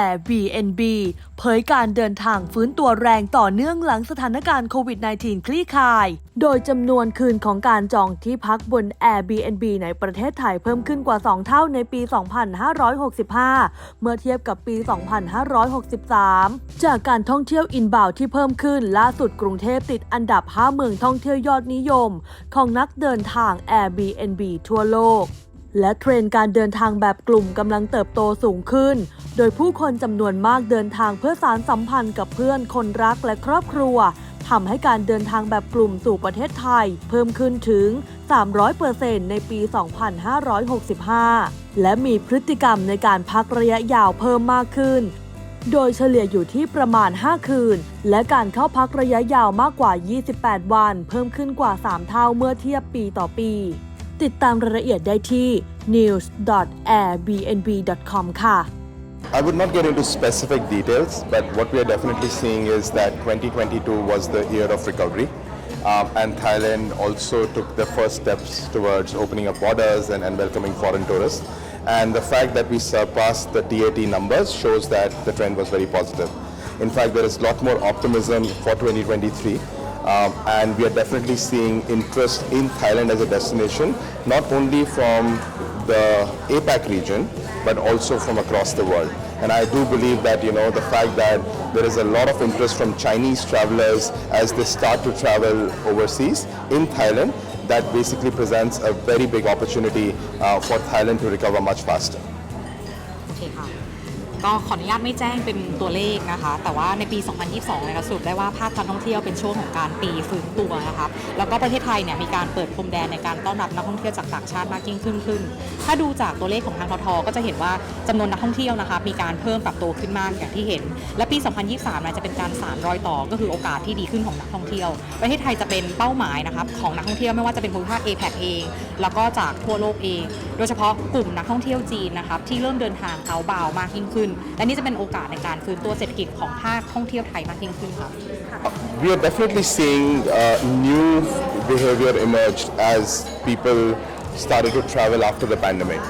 Airbnb เผยการเดินทางฟื้นตัวแรงต่อเนื่องหลังสถานการณ์โควิด -19 คลี่คลาย โดยจำนวนคืนของการจองที่พักบน Airbnb ในประเทศไทยเพิ่มขึ้นกว่า 2 เท่าในปี 2565 เมื่อเทียบกับปี 2563 จากการท่องเที่ยวอินบาวที่เพิ่มขึ้น ล่าสุดกรุงเทพติดอันดับ 5 เมืองท่องเที่ยวยอดนิยม ของนักเดินทาง Airbnb ทั่วโลก และเทรนด์การเดินทางแบบกลุ่มกำลังเติบโตสูงขึ้น โดยผู้คนจำนวนมากเดินทางเพื่อสารสัมพันธ์กับเพื่อนคนรักและครอบครัวทำให้การเดินทางแบบกลุ่มสู่ประเทศไทย เพิ่มขึ้นถึง 300%ในปี 2565 และมีพฤติกรรมในการพักระยะยาวเพิ่มมากขึ้น โดยเฉลี่ยอยู่ที่ประมาณ 5 คืน และการเข้าพักระยะยาวมากกว่า 28 วัน เพิ่มขึ้นกว่า 3 เท่าเมื่อเทียบปีต่อปี ติดตามรายละเอียดได้ที่ news.airbnb.com ค่ะ I would not get into specific details, but what we are definitely seeing is that 2022 was the year of recovery. Um, and Thailand also took the first steps towards opening up borders and, and welcoming foreign tourists. And the fact that we surpassed the TAT numbers shows that the trend was very positive. In fact, there is a lot more optimism for 2023. Um, and we are definitely seeing interest in Thailand as a destination, not only from the APAC region, but also from across the world. And I do believe that, you know, the fact that there is a lot of interest from Chinese travelers as they start to travel overseas in Thailand, that basically presents a very big opportunity uh, for Thailand to recover much faster. ก็ขออนุญาตไม่แจ้งเป็นตัวเลขนะคะ แต่ว่าในปี 2022เนี่ยเราสรุปได้ว่าภาคการท่องเที่ยวเป็นช่วงของการปีฟื้นตัวนะคะแล้วก็ประเทศไทยเนี่ยมีการเปิดพรมแดนในการต้อนรับนักท่องเที่ยวจากต่างชาติมากยิ่งขึ้นขึ้น ถ้าดูจากตัวเลขของทางททก็จะเห็นว่าจำนวนนักท่องเที่ยวนะคะมีการเพิ่มปรับตัวขึ้นมากอย่างที่เห็น และปี 2023นี่ยจะเป็นการสานรอยต่อก็คือโอกาสที่ดีขึ้นของนักท่องเที่ยว ประเทศไทยจะเป็นเป้าหมายนะครับของนักท่องเที่ยวไม่ว่าจะเป็นภูมิภาค APEC เอง แล้วก็จากทั่วโลกเอง โดยเฉพาะกลุ่มนักท่องเที่ยวจีนนะครับที่เริ่มเดินทางเอาบาว มากยิ่งขึ้น และนี่จะเป็นโอกาสในการฟื้นตัวเศรษฐกิจของภาคท่องเที่ยวไทยมากยิ่งขึ้นครับ We are definitely seeing uh, new behavior emerge as people started to travel after the pandemic.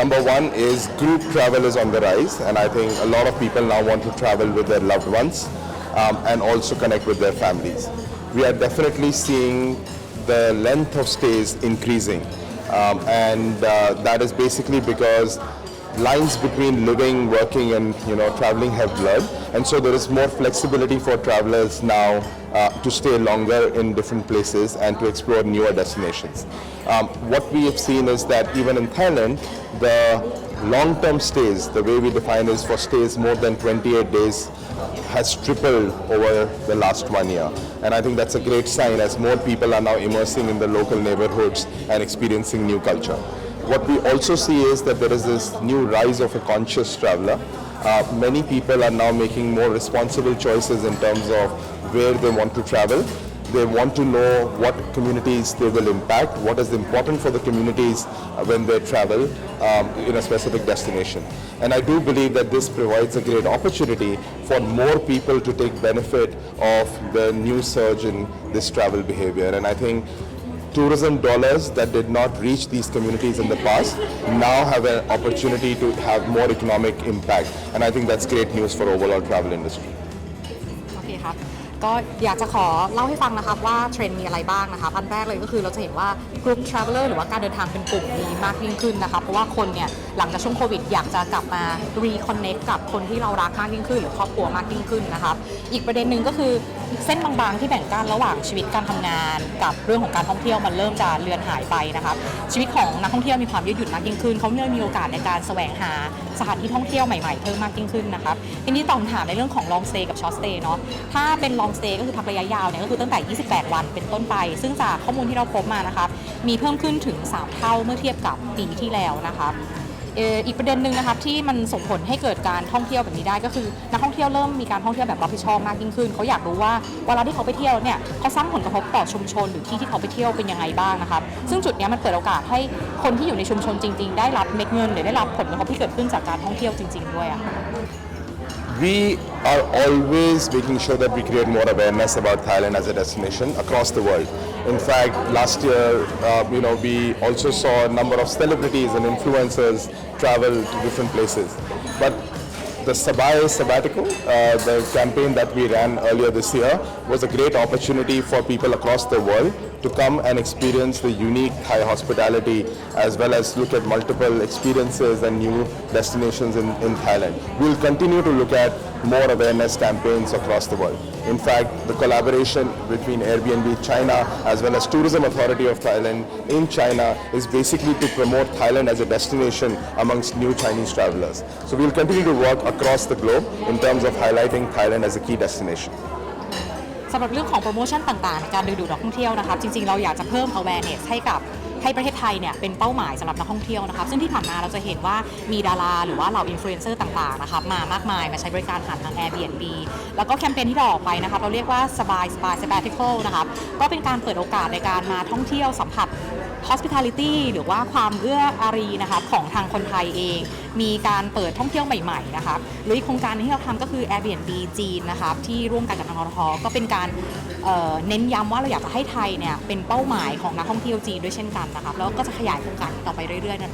Number one is group travel is on the rise, and I think a lot of people now want to travel with their loved ones um, and also connect with their families. We are definitely seeing the length of stays increasing, um, and uh, that is basically because lines between living, working, and you know traveling have blurred, and so there is more flexibility for travelers now uh, to stay longer in different places and to explore newer destinations. Um, what we have seen is that even in Thailand, the long-term stays, the way we define is for stays more than 28 days, has tripled over the last one year. And I think that's a great sign as more people are now immersing in the local neighborhoods and experiencing new culture. What we also see is that there is this new rise of a conscious traveler. Uh, many people are now making more responsible choices in terms of where they want to travel. They want to know what communities they will impact, what is important for the communities uh, when they travel um, in a specific destination. And I do believe that this provides a great opportunity for more people to take benefit of the new surge in this travel behavior. And I think tourism dollars that did not reach these communities in the past now have an opportunity to have more economic impact. And I think that's great news for overall travel industry. ก็อยากจะขอเล่าให้ฟังนะครับว่าเทรนด์มีอะไรบ้างนะครับอันแรกเลยก็คือเราจะเห็นว่ากลุ่ม traveler หรือว่าการเดินทางเป็นกลุ่มมีมากยิ่งขึ้นนะครับเพราะว่าคนเนี่ยหลังจากช่วงโควิด อยากจะกลับมา reconnect กับคนที่เรารักมากยิ่งขึ้น หรือครอบครัวมากยิ่งขึ้นนะครับอีกประเด็นหนึ่งก็คือเส้นบางๆ ที่แบ่งกั้นระหว่างชีวิตการทำงาน กับเรื่องของการท่องเที่ยวมันเริ่มจะเลือนหายไปนะครับชีวิตของนักท่องเที่ยวมีความยืดหยุ่นมากยิ่งขึ้นเขาเนี่ยมีโอกาสในการแสวงหาสถานที่ท่องเที่ยวใหม่ๆเพิ่มมากยิ่งขึ้นนะครับทีนี้ตอบถามในเรื่องของ long stay กับ short stay เนาะถ้าเป็น long stay ก็คือพักระยะยาวเนี่ยก็คือตั้งแต่ 28 วันเป็นต้นไป ซึ่งจากข้อมูลที่เราพบมานะครับมีเพิ่มขึ้นถึง 3 เท่าเมื่อเทียบกับปีที่แล้วนะครับเอ่ออีกประเด็นหนึ่งนะครับที่มันส่งผลให้เกิดการท่องเที่ยวแบบนี้ได้ก็คือนักท่องเที่ยวเริ่มมีการท่องเที่ยวแบบรับผิดชอบมากยิ่งขึ้นเขาอยากรู้ว่าเวลาที่เขาไปเที่ยวเนี่ยเขาสร้างผลกระทบต่อชุมชนหรือที่ที่เขาไปเที่ยวเป็นยังไงบ้างนะครับซึ่งจุดนี้มันเปิดโอกาสให้คนที่อยู่ในชุมชนจริง ๆ ได้รับเม็ดเงินหรือได้รับผลกระทบที่เกิดขึ้นจากการท่องเที่ยวจริง ๆ ด้วยอะ we are always making sure that we create more awareness about Thailand as a destination across the world. In fact, last year, uh, you know, we also saw a number of celebrities and influencers travel to different places. But the Sabai Sabbatical, uh, the campaign that we ran earlier this year, was a great opportunity for people across the world to come and experience the unique Thai hospitality as well as look at multiple experiences and new destinations in, in Thailand. We'll continue to look at more awareness campaigns across the world. In fact, the collaboration between Airbnb China as well as Tourism Authority of Thailand in China is basically to promote Thailand as a destination amongst new Chinese travelers. So we'll continue to work across the globe in terms of highlighting Thailand as a key destination. สำหรับเรื่องของโปรโมชั่นต่างๆในการดึงดูดนักท่องเที่ยวนะครับจริงๆเราอยากจะเพิ่ม awareness ให้กับให้ประเทศไทยเนี่ยเป็นเป้าหมายสำหรับนักท่องเที่ยวนะครับซึ่งที่ผ่านมาเราจะเห็นว่ามีดารา หรือว่าเหล่าอินฟลูเอนเซอร์ต่างๆนะครับมามากมายมาใช้บริการผ่านทาง Airbnb แล้วก็แคมเปญที่เราออกไปนะครับเราเรียกว่าสบายสบาย sabbatical นะครับก็เป็นการเปิดโอกาสในการมาท่องเที่ยวสัมผัส hospitality หรือว่าความเอื้ออารีนะคะของทางคนไทยเอง มีการเปิดท่องเที่ยวใหม่ๆนะคะหรืออีกโครงการที่เราทำก็คือ Airbnb จีนนะคะที่ร่วมกันกับทางททก็เป็นการเเน้นย้ำว่าเราอยากจะให้ไทยเนี่ยเป็นเป้าหมายของนักท่องเที่ยวจีนด้วยเช่นกันนะคะแล้วก็จะขยายโครงการต่อไปเรื่อยๆนั่น